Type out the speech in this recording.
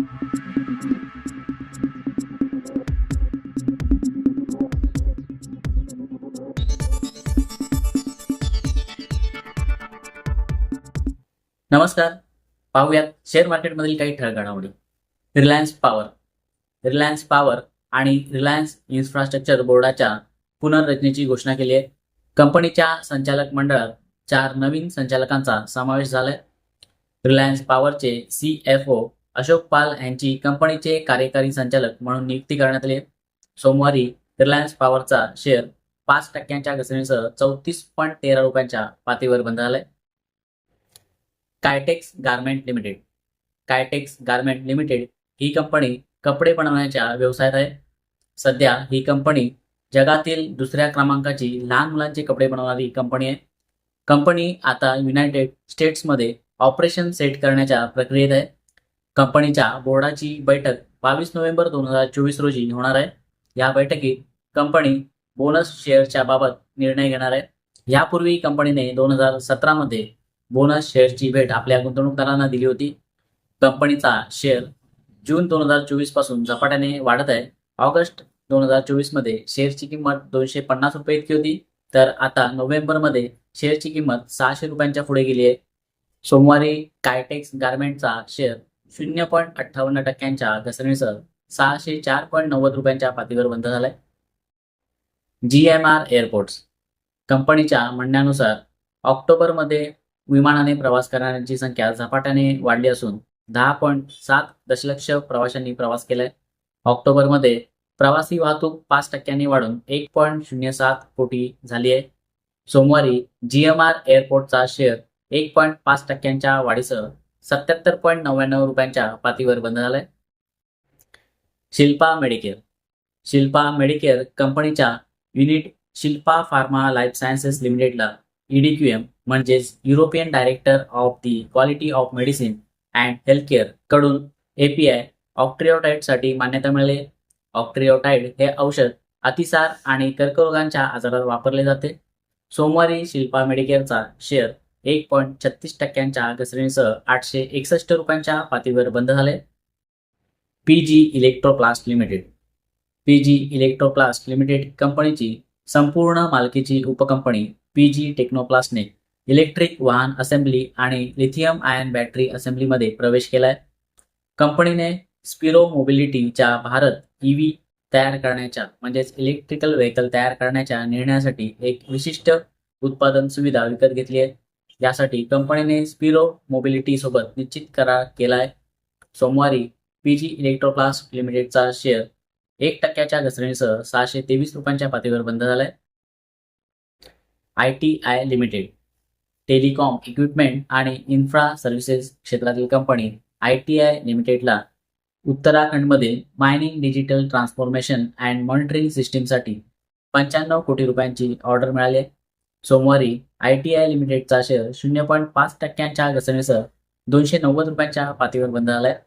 नमस्कार. पाहूयात शेअर मार्केटमधील काही ठळक घडामोडी रिलायन्स पॉवर रिलायन्स पॉवर आणि रिलायन्स इन्फ्रास्ट्रक्चर बोर्डाच्या पुनर्रचनेची घोषणा केली आहे. कंपनीच्या संचालक मंडळात चार नवीन संचालकांचा समावेश झालाय. रिलायन्स पॉवरचे C F O Ashok Pal यांची कंपनीचे कार्यकारी संचालक म्हणून नियुक्ती करण्यात आली सोमवारी रिलायन्स पॉवरचा शेअर पाच टक्क्यांच्या घसरणीसह चौतीस पॉईंट तेरा रुपयांच्या पातळीवर बंद झालाय Kitex garment limited. Kitex garment limited ही कंपनी कपडे बनवण्याच्या व्यवसायात आहे. सध्या ही कंपनी जगातील दुसऱ्या क्रमांकाची लहान मुलांचे कपडे बनवणारी कंपनी आहे. कंपनी आता युनायटेड स्टेट्समध्ये ऑपरेशन सेट करण्याच्या प्रक्रियेत आहे. कंपनीच्या बोर्डाची बैठक बावीस नोव्हेंबर दोन हजार चोवीस रोजी होणार आहे. या बैठकीत कंपनी बोनस शेअरच्या बाबत निर्णय घेणार आहे. यापूर्वी कंपनीने दोन हजार सतरामध्ये बोनस शेअरची भेट आपल्या गुंतवणूकदारांना दिली होती. कंपनीचा शेअर जून दोन हजार चोवीसपासून झपाट्याने वाढत आहे. ऑगस्ट दोन हजार चोवीसमध्ये शेअरची किंमत दोनशे पन्नास रुपये इतकी होती. तर आता नोव्हेंबरमध्ये शेअरची किंमत सहाशे रुपयांच्या पुढे गेली आहे. सोमवारी कायटेक्स गारमेंटचा शेअर शून्य पॉईंट अठ्ठावन्न टक्क्यांच्या घसरणीसह सहाशे चार पॉईंट नव्वद रुपयांच्या पातळीवर बंद झालाय. जी एम आर एअरपोर्ट्स कंपनीच्या म्हणण्यानुसार ऑक्टोबरमध्ये विमानाने प्रवास करणाऱ्यांची संख्या झपाट्याने वाढली असून दहा पॉईंट सात दशलक्ष प्रवाशांनी प्रवास केलाय. ऑक्टोबरमध्ये प्रवासी वाहतूक पाच टक्क्यांनी वाढून एक पॉईंट शून्य सात कोटी झाली आहे. सोमवारी जी एम आर एअरपोर्टचा शेअर एक पॉईंट पाच टक्क्यांच्या वाढीसह सत्याहत्तर पॉईंट नव्याण्णव रुपयांच्या पातळीवर बंद झालाय. शिल्पा मेडिकेअर. शिल्पा मेडिकेअर कंपनीच्या unit Shilpa Pharma Life Sciences लिमिटेडला ईडीक्यूएम म्हणजेच European director of the quality of medicine and हेल्थकेअरकडून API ऑक्ट्रिओटाईडसाठी मान्यता मिळाली. ऑक्ट्रिओटाईड हे औषध अतिसार आणि कर्करोगांच्या आजारात वापरले जाते. सोमवारी शिल्पा मेडिकेअरचा शेअर एक पॉईंट छत्तीस टक्क्यांच्या घसरणीसह आठशे एकसष्ट रुपयांच्या पातळीवर बंद झाले. P G Electroplast limited. P G Electroplast limited कंपनीची संपूर्ण मालकीची उपकंपनी पी जी टेक्नोप्लास्टने इलेक्ट्रिक वाहन असेंब्ली आणि लिथियम आयन बॅटरी असेंब्लीमध्ये प्रवेश केलाय. कंपनीने स्पिरो मोबिलिटीच्या भारत ईव्ही तयार करण्याच्या म्हणजेच इलेक्ट्रिकल व्हेकल तयार करण्याच्या निर्णयासाठी एक विशिष्ट उत्पादन सुविधा विकत घेतली आहे. यासाठी कंपनीने स्पिरो मोबिलिटी सोबत निश्चित करार केलाय. सोमवारी पीजी इलेक्ट्रोप्लास लिमिटेडचा शेअर एक टक्क्याच्या घसरणीसह सहाशे तेवीस रुपयांच्या पातळीवर बंद झालाय. I T I limited telecom equipment आणि इन्फ्रा सर्व्हिसेस क्षेत्रातील कंपनी आय टी आय लिमिटेडला उत्तराखंडमध्ये mining digital transformation and monitoring सिस्टीमसाठी पंच्याण्णव कोटी रुपयांची ऑर्डर मिळाली आहे. सोमवारी आय टी आय लिमिटेडचा शेअर शून्य पॉईंट पाच टक्क्यांच्या घसरणीसह दोनशे नव्वद रुपयांच्या पातळीवर बंद झालाय.